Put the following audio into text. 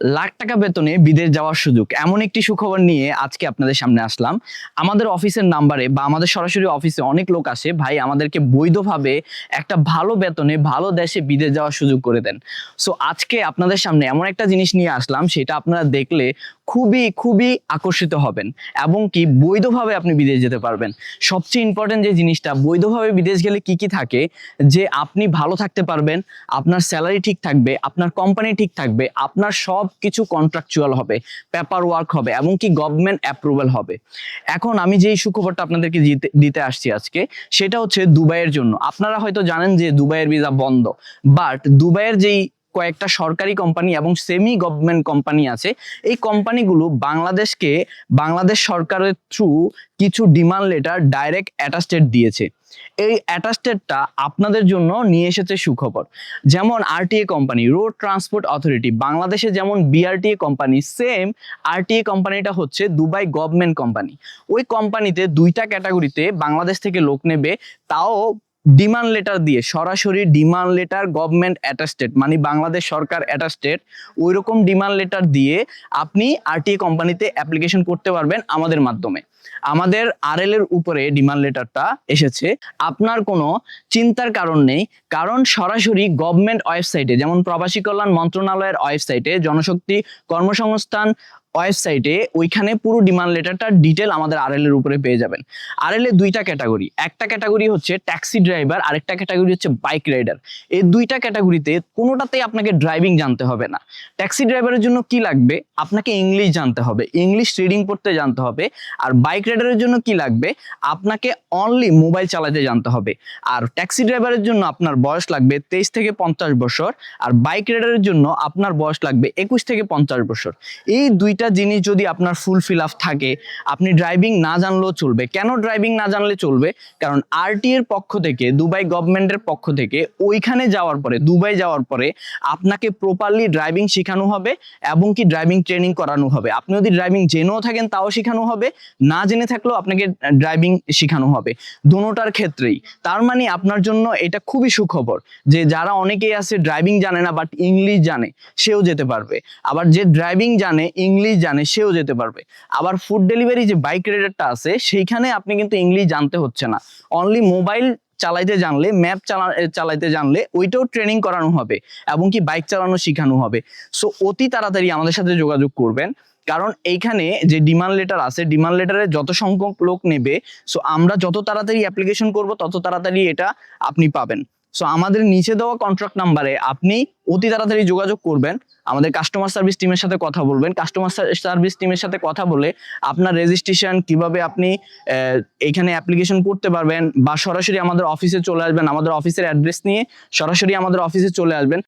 লাখ টাকা বেতনে বিদেশ যাওয়ার সুযোগ। এমন একটি সুখবর নিয়ে আজকে আপনাদের সামনে আসলাম। আমাদের অফিসের নাম্বারে বা আমাদের সরাসরি অফিসে অনেক লোক আসে, ভাই আমাদেরকে বৈধভাবে একটা ভালো বেতনে ভালো দেশে বিদেশ যাওয়ার সুযোগ করে দেন। সো আজকে আপনাদের সামনে এমন একটা জিনিস নিয়ে আসলাম, সেটা আপনারা দেখলে খুবই খুবই আকর্ষিত হবেন এবং কি বৈধভাবে আপনি বিদেশ যেতে পারবেন। সবচেয়ে ইম্পর্টেন্ট যে জিনিসটা, বৈধভাবে বিদেশ গেলে কি কি থাকে? যে আপনি ভালো থাকতে পারবেন, আপনার স্যালারি ঠিক থাকবে, আপনার কোম্পানি ঠিক থাকবে, আপনার সব কিছু কন্ট্রাকচুয়াল হবে পেপার ওয়ার্ক হবে, এমনকি গভর্নমেন্ট অ্যাপ্রুভাল হবে। এখন আমি যেই সুখবরটা আপনাদেরকে দিতে আসছি আজকে, সেটা হচ্ছে দুবাইয়ের জন্য। আপনারা হয়তো জানেন যে দুবাইয়ের ভিসা বন্ধ বাট দুবাইয়ের যেই কয়েকটা সরকারি কোম্পানি এবং সেমি গভর্নমেন্ট কোম্পানি আছে। এই কোম্পানিগুলো বাংলাদেশকে, বাংলাদেশ সরকারের থ্রু কিছু ডিমান্ড লেটার ডাইরেক্ট অ্যাটাস্টেড দিয়েছে। এই অ্যাটাস্টেডটা আপনাদের জন্য নিয়ে এসেছে সুখবর। যেমন RTA company road transport authority বাংলাদেশে যেমন বিআরটিএ কোম্পানি সেম আরটিএ কোম্পানিটা হচ্ছে দুবাই গভর্নমেন্ট কোম্পানি ওই কোম্পানিতে দুইটা ক্যাটাগরিতে বাংলাদেশ থেকে লোক নেবে, তাও ডিমান্ড লেটার দিয়ে সরাসরি ডিমান্ড লেটার গভর্নমেন্ট অ্যাটাস্টেড মানে বাংলাদেশ সরকার অ্যাটাস্টেড ওই রকম ডিমান্ড লেটার দিয়ে আপনি আরটিএ কোম্পানিতে অ্যাপ্লিকেশন করতে পারবেন আমাদের মাধ্যমে। আমাদের আরএল এর উপরে ডিমান্ড লেটারটা এসেছে। আপনার কোনো চিন্তার কারণ নেই, কারণ সরাসরি গভর্নমেন্ট ওয়েবসাইটে যেমন প্রবাসী কল্যাণ মন্ত্রণালয়ের ওয়েবসাইটে জনশক্তি কর্মসংস্থান ওয়েবসাইটে ওইখানে পুরো ডিমান্ড লেটারটার ডিটেল আমাদের আরএল এর উপরে পেয়ে যাবেন। আরএল এর দুইটা ক্যাটাগরি একটা ক্যাটাগরি হচ্ছে ট্যাক্সি ড্রাইভার আরেকটা ক্যাটাগরি হচ্ছে বাইক রাইডার এই দুইটা ক্যাটাগরিতে কোনোটাতেই আপনাকে ড্রাইভিং জানতে হবে না। ট্যাক্সি ড্রাইভারের জন্য কি লাগবে? আপনাকে ইংলিশ জানতে হবে ইংলিশ রিডিং পড়তে জানতে হবে, আর বাইক রাইডারের জন্য কি লাগবে? আপনাকে অনলি মোবাইল চালাতে জানতে হবে। আর ট্যাক্সি ড্রাইভারের জন্য আপনার বয়স লাগবে তেইশ থেকে পঞ্চাশ বছর, আর বাইক রাইডারের জন্য আপনার বয়স লাগবে একুশ থেকে পঞ্চাশ বছর। এই দুইটা জিনিস যদি আপনার ফুল ফিল আপ থাকে, আপনি ড্রাইভিং না জানলেও চলবে। কেন ড্রাইভিং না জানলে চলবে? কারণ আরটি এর পক্ষ থেকে, দুবাই গভর্নমেন্টের পক্ষ থেকে, ওইখানে যাওয়ার পরে, দুবাই যাওয়ার পরে আপনাকে প্রপারলি ড্রাইভিং শেখানো হবে এবং কি ড্রাইভিং ট্রেনিং করানো হবে। আপনি যদি ড্রাইভিং জেনেও থাকেন, তাও শেখানো হবে। না জেনে থাকলেও আপনাকে ড্রাইভিং শেখানো হবে। দোনোটার ক্ষেত্রেই। তার মানে আপনার জন্য এটা খুবই সুখবর যে যারা অনেকেই আছে ড্রাইভিং জানে না বাট ইংলিশ জানে, সেও যেতে পারবে। আবার যে ড্রাইভিং জানে ইংলিশ জানে, সেও যেতে পারবে। আবার ফুড ডেলিভারি যে বাইক রেডারটা আছে, সেইখানে আপনি কিন্তু ইংলিশ জানতে হচ্ছে না। অনলি মোবাইল চালাইতে জানলে ম্যাপ চালা চালাইতে জানলে, ওইটাও ট্রেনিং করানো হবে এবং কি বাইক চালানো শেখানো হবে। সো অতি তাড়াতাড়ি আমাদের সাথে যোগাযোগ করবেন। কারণ এইখানে যে ডিমান্ড লেটার আছে ডিমান্ড লেটারে যত সংখ্যক লোক নেবে সো আমরা যত তাড়াতাড়ি অ্যাপ্লিকেশন করব, তত তাড়াতাড়ি এটা আপনি পাবেন। সো আমাদের নিচে দেওয়া কন্ট্রাক্ট নাম্বারে আপনি অতি তাড়াতাড়ি যোগাযোগ করবেন। আমাদের কাস্টমার সার্ভিস টিমের সাথে কথা বলবেন। কাস্টমার সার্ভিস টিমের সাথে কথা বলে আপনার রেজিস্ট্রেশন কীভাবে আপনি এখানে অ্যাপ্লিকেশন করতে পারবেন বা সরাসরি আমাদের অফিসে চলে আসবেন। আমাদের অফিসের অ্যাড্রেস নিয়ে সরাসরি আমাদের অফিসে চলে আসবেন।